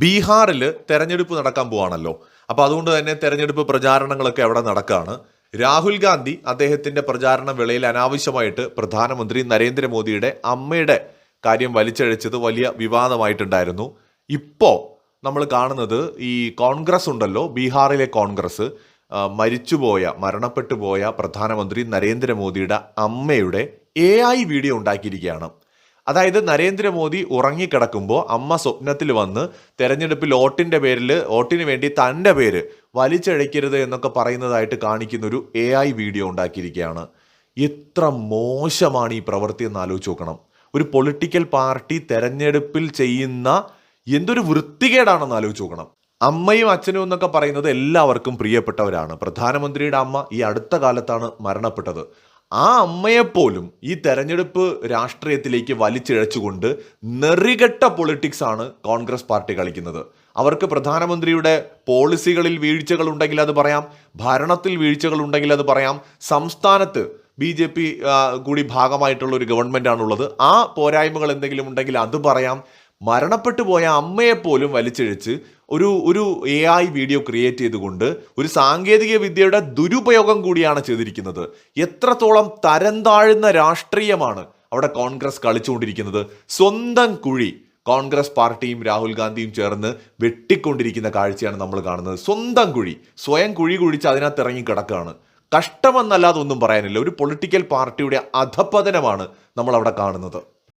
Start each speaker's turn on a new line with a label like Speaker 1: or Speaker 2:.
Speaker 1: ബീഹാറിൽ തെരഞ്ഞെടുപ്പ് നടക്കാൻ പോവാണല്ലോ. അപ്പോൾ അതുകൊണ്ട് തന്നെ തെരഞ്ഞെടുപ്പ് പ്രചാരണങ്ങളൊക്കെ അവിടെ നടക്കുകയാണ് രാഹുൽ ഗാന്ധി അദ്ദേഹത്തിന്റെ പ്രചാരണ വേളയിൽ അനാവശ്യമായിട്ട് പ്രധാനമന്ത്രി നരേന്ദ്രമോദിയുടെ അമ്മയുടെ കാര്യം വലിച്ചഴിച്ചത് വലിയ വിവാദമായിട്ടുണ്ടായിരുന്നു. ഇപ്പോൾ നമ്മൾ കാണുന്നത് ഈ കോൺഗ്രസ് ഉണ്ടല്ലോ ബീഹാറിലെ കോൺഗ്രസ് മരിച്ചുപോയ മരണപ്പെട്ടു പോയ പ്രധാനമന്ത്രി നരേന്ദ്രമോദിയുടെ അമ്മയുടെ എ ഐ വീഡിയോ ഉണ്ടാക്കിയിരിക്കുകയാണ്. അതായത് നരേന്ദ്രമോദി ഉറങ്ങിക്കിടക്കുമ്പോൾ അമ്മ സ്വപ്നത്തിൽ വന്ന് തെരഞ്ഞെടുപ്പിൽ വോട്ടിന്റെ പേരിൽ വോട്ടിന് വേണ്ടി തന്റെ പേര് വലിച്ചഴിക്കരുത് എന്നൊക്കെ പറയുന്നതായിട്ട് കാണിക്കുന്ന ഒരു എ ഐ വീഡിയോ ഉണ്ടാക്കിയിരിക്കുകയാണ്. എത്ര മോശമാണ് ഈ പ്രവൃത്തി എന്ന് ആലോചിച്ച് നോക്കണം. ഒരു പൊളിറ്റിക്കൽ പാർട്ടി തെരഞ്ഞെടുപ്പിൽ ചെയ്യുന്ന എന്തൊരു വൃത്തികേടാണെന്ന് ആലോചിച്ച് നോക്കണം. അമ്മയും അച്ഛനും എന്നൊക്കെ പറയുന്നത് എല്ലാവർക്കും പ്രിയപ്പെട്ടവരാണ്. പ്രധാനമന്ത്രിയുടെ അമ്മ ഈ അടുത്ത കാലത്താണ് മരണപ്പെട്ടത്. ആ അമ്മയെപ്പോലും ഈ തെരഞ്ഞെടുപ്പ് രാഷ്ട്രീയത്തിലേക്ക് വലിച്ചിഴച്ചുകൊണ്ട് നെറികെട്ട പൊളിറ്റിക്സ് ആണ് കോൺഗ്രസ് പാർട്ടി കളിക്കുന്നത്. അവർക്ക് പ്രധാനമന്ത്രിയുടെ പോളിസികളിൽ വീഴ്ചകൾ ഉണ്ടെങ്കിൽ അത് പറയാം ഭരണത്തിൽ വീഴ്ചകൾ ഉണ്ടെങ്കിൽ അത് പറയാം സംസ്ഥാനത്ത് ബി ജെ പി കൂടി ഭാഗമായിട്ടുള്ള ഒരു ഗവൺമെന്റ് ആണുള്ളത്. ആ പോരായ്മകൾ എന്തെങ്കിലും ഉണ്ടെങ്കിൽ അത് പറയാം. മരണപ്പെട്ടു പോയ അമ്മയെപ്പോലും വലിച്ചിഴച്ച് ഒരു ഒരു എ ഐ വീഡിയോ ക്രിയേറ്റ് ചെയ്തുകൊണ്ട് ഒരു സാങ്കേതിക വിദ്യയുടെ ദുരുപയോഗം കൂടിയാണ് ചെയ്തിരിക്കുന്നത്. എത്രത്തോളം തരം താഴ്ന്ന രാഷ്ട്രീയമാണ് അവിടെ കോൺഗ്രസ് കളിച്ചുകൊണ്ടിരിക്കുന്നത്. സ്വന്തം കുഴി കോൺഗ്രസ് പാർട്ടിയും രാഹുൽ ഗാന്ധിയും ചേർന്ന് വെട്ടിക്കൊണ്ടിരിക്കുന്ന കാഴ്ചയാണ് നമ്മൾ കാണുന്നത്. സ്വന്തം കുഴി സ്വയം കുഴി കുഴിച്ച് അതിനകത്ത് ഇറങ്ങി കിടക്കുകയാണ്. കഷ്ടമെന്നല്ലാതെ ഒന്നും പറയാനില്ല. ഒരു പൊളിറ്റിക്കൽ പാർട്ടിയുടെ അധപതനമാണ് നമ്മൾ അവിടെ കാണുന്നത്.